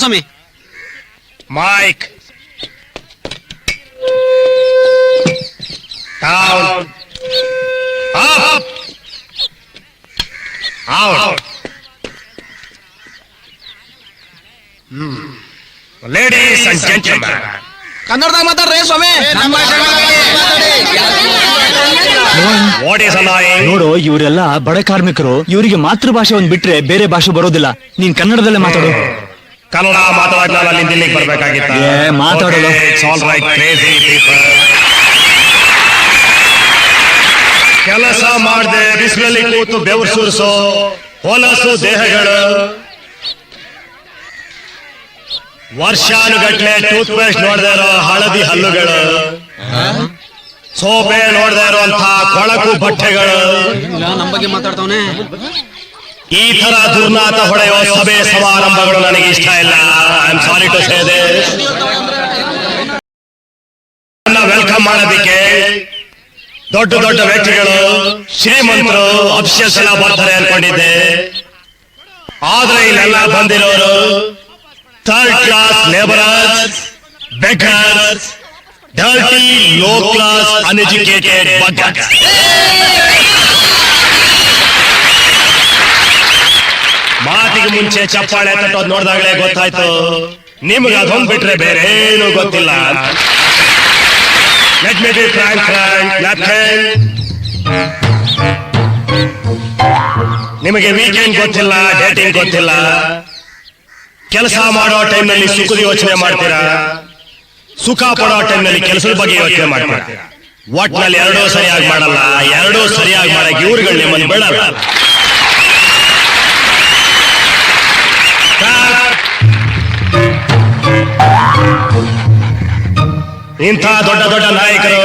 Swami. Mike Down. Up. Out. Hmm. And gentlemen, ಕನ್ನಡದಾಗ ಮಾತಾಡ್ರಿ ಸ್ವಾಮಿ. what is annoying? ನೋಡು ಇವರೆಲ್ಲ ಬಡ ಕಾರ್ಮಿಕರು. ಇವರಿಗೆ ಮಾತೃಭಾಷೆ ಒಂದ್ ಬಿಟ್ರೆ ಬೇರೆ ಭಾಷೆ ಬರೋದಿಲ್ಲ. ನೀನ್ ಕನ್ನಡದಲ್ಲೇ ಮಾತಾಡು. ಕನ್ನಡ ಮಾತಾಡಕ್ ನಾನು ಅಲ್ಲಿಂದ ಇಲ್ಲಿಗೆ ಬರ್ಬೇಕಾಗಿತ್ತ ಏ, ಮಾತಾಡಲು. ಆಲ್ ರೈಟ್ ಕ್ರೇಜಿ ಪೀಪಲ್ ಕೆಲಸ ಮಾಡದೆ ಬಿಸಿಲಲ್ಲಿ ಕೂತು ಬೆವರು ಸುರಿಸೋ ಹೊಲಸು ದೇಹಗಳು. ವರ್ಷಾನುಗಟ್ಲೆ ಟೂತ್ ಪೇಸ್ಟ್ ನೋಡದೆ ಇರೋ ಹಳದಿ ಹಲ್ಲುಗಳು. ಸೋಪೆ ನೋಡದೆ ಇರುವಂತಹ ಕೊಳಕು ಬಟ್ಟೆಗಳು. ನಮ್ಮ ಬಗ್ಗೆ ಮಾತಾಡ್ತಾವನೆ. ಈ ತರ ದುರ್ನಾತ ಹೊಡೆಯುವ ಸಭೆ ಸಮಾರಂಭಗಳು ನನಗೆ ಇಷ್ಟ ಇಲ್ಲ. I am sorry to say welcome ಮಾಡೋದಕ್ಕೆ ದೊಡ್ಡ ದೊಡ್ಡ ವ್ಯಕ್ತಿಗಳು, ಶ್ರೀಮಂತರು ಅಫಿಷಿಯಲ್ಸ್ ಬರ್ತಾರೆ ಅನ್ಕೊಂಡಿದ್ದೆ. ಆದ್ರೆ ಇಲ್ಲೆಲ್ಲ ಬಂದಿರೋರು third class labourers beggars dirty low class uneducated buggers ಮುಂಚೆ ಚಪ್ಪಾಳೆ ತಟ್ಟೋದ್ ನೋಡಿದಾಗಲೇ ಗೊತ್ತಾಯ್ತು. ನಿಮ್ಗೆ ಅದೊಂದ್ ಬಿಟ್ರೆ ಬೇರೆ ಏನು ಗೊತ್ತಿಲ್ಲ ಲೆಟ್ ಮಿ ನಿಮಗೆ ವೀಕೆಂಡ್ ಗೊತ್ತಿಲ್ಲ ಡೇಟಿಂಗ್ ಗೊತ್ತಿಲ್ಲ. ಕೆಲಸ ಮಾಡೋ ಟೈಮ್ನಲ್ಲಿ ಸುಖದ ಯೋಚನೆ ಮಾಡ್ತೀರಾ? ಸುಖ ಪಡೋ ಟೈಮ್ನಲ್ಲಿ ಕೆಲಸದ ಬಗ್ಗೆ ಯೋಚನೆ ಮಾಡ್ತೀರಾ? ಒಟ್ನಲ್ಲಿ ಎರಡೂ ಸರಿಯಾಗಿ ಮಾಡಲ್ಲ, ಎರಡೂ ಸರಿಯಾಗಿ ಮಾಡಕ್ಕೆ ಇವ್ರುಗಳು ನಿಮ್ಮಲ್ಲಿ ಬಿಡಲ್ಲ ಇಂಥ ದೊಡ್ಡ ದೊಡ್ಡ ನಾಯಕರು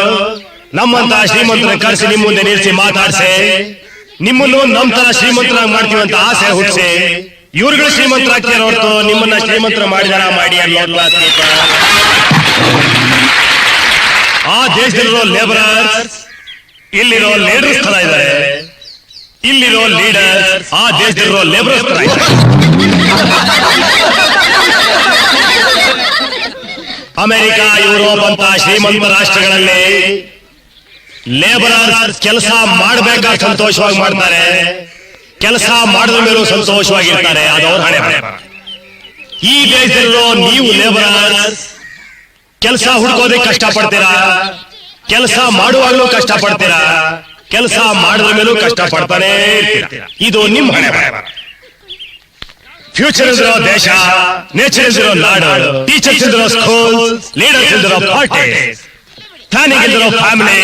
ನಮ್ಮಂತ ಶ್ರೀಮಂತರ ಕರೆಸಿ ನಿಮ್ಮ ಮುಂದೆ ನಿಲ್ಲಿಸಿ ಮಾತಾಡಿಸಿ. ನಿಮ್ಮನ್ನು ನಮ್ ತರ ಶ್ರೀಮಂತರ ಮಾಡ್ತೀವಿ ಅಂತ ಆಸೆ ಹುಟ್ಟಿಸಿ. ಇವ್ರುಗಳು ಶ್ರೀಮಂತರಾಗ್ತೀರ ಹೊರತು ನಿಮ್ಮನ್ನ ಶ್ರೀಮಂತರ ಮಾಡಿದಾರ ಮಾಡಿ ಆ ದೇಶದಲ್ಲಿರೋ ಲೇಬರರ್ಸ್ ಇಲ್ಲಿರೋ ಲೀಡರ್ಸ್ ತರ ಇದ್ದಾರೆ. ಇಲ್ಲಿರೋ ಲೀಡರ್ ಆ ದೇಶದಲ್ಲಿರೋ ಲೇಬರರ್ಸ್ ತರ ಇದ್ದಾರೆ. ಅಮೆರಿಕ, ಯುರೋಪ್ ಅಂತ ಶ್ರೀಮಂತ ರಾಷ್ಟ್ರಗಳಲ್ಲಿ ಲೇಬರರ್ಸ್ ಕೆಲಸ ಮಾಡಬೇಕಾದ ಸಂತೋಷವಾಗಿ ಮಾಡ್ತಾರೆ. ಕೆಲಸ ಮಾಡಿದ ಮೇಲೂ ಸಂತೋಷವಾಗಿರ್ತಾರೆ. ಅದು ಅವ್ರ ಹಣೆ. ಬರಹ. ಈ ದೇಶದಲ್ಲೂ ನೀವು ಲೇಬರರ್ಸ್ ಕೆಲಸ ಹುಡುಕೋದಕ್ಕೆ ಕಷ್ಟ ಪಡ್ತೀರಾ ಕೆಲಸ ಮಾಡುವಾಗಲೂ ಕಷ್ಟ ಪಡ್ತೀರಾ ಕೆಲಸ ಮಾಡಿದ ಮೇಲೂ ಕಷ್ಟ ಪಡ್ತಾನೆ ಇದು ನಿಮ್ಮ ಹಣೆ. ಫ್ಯೂಚರ್ ಇರೋ ದೇಶ ನೇಚರ್ ಇರೋ ನಾಡು ಟೀಚರ್ಸ್ ಇರೋ ಸ್ಕೂಲ್ ಲೀಡರ್ಸ್ ಇರೋ ಪಾರ್ಟಿ ಪ್ಲಾನಿಂಗ್ ಇರೋ ಫ್ಯಾಮಿಲಿ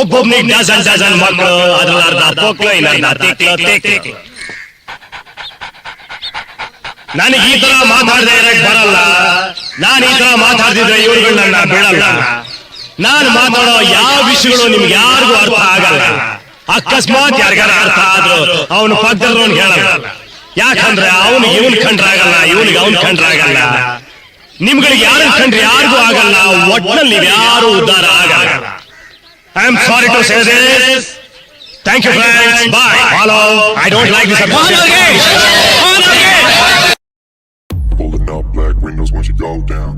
ಒಬ್ಬೊಬ್ನಿಗೆ ಡಜನ್ ಡಜನ್ ಮಕ್ಕಳು ಅದ್ರಲ್ಲಿ ಅರ್ಧ ಪೋಕ್ಲು ಇನ್ನರ್ಧ ತಿಕ್ಲು ತಿಕ್ಲು ನನಗೆ ಈ ತರ ಮಾತಾಡದೆ ಇರಕ್ ಬರಲ್ಲ ನಾನು ಈ ತರ ಮಾತಾಡ್ತಿದ್ರೆ ಇವ್ರುಗಳನ್ನ ಬಿಡಲ್ಲ ನಾನು ಮಾತಾಡೋ ಯಾವ ವಿಷಯಗಳು ನಿಮ್ಗೆ ಯಾರಿಗೂ ಅರ್ಥ ಆಗಲ್ಲ ಅಕಸ್ಮಾತ್ ಯಾರಿಗಾರ ಅರ್ಥ ಆದ್ರು ಅವನು ಪಕ್ಕದ್ರು ಹೇಳಲ್ಲ ಯಾಕಂದ್ರೆ ಅವನಿಗೆ ಇವನ್ ಕಂಡ್ರಾಗಲ್ಲ ಇವನಿಗೆ ಅವನ್ ಕಂಡ್ರಾಗಲ್ಲ ನಿಮ್ಗಳಿಗೆ ಯಾರು ಕಂಡ್ರೆ ಯಾರಿಗೂ ಆಗಲ್ಲ ಒಟ್ನಲ್ಲಿ ನೀವು ಯಾರು ಉದ್ಧಾರ ಆಗಲ್ಲ I am sorry to say this thank you friends bye follow I don't like this Pulling up black windows once you go down.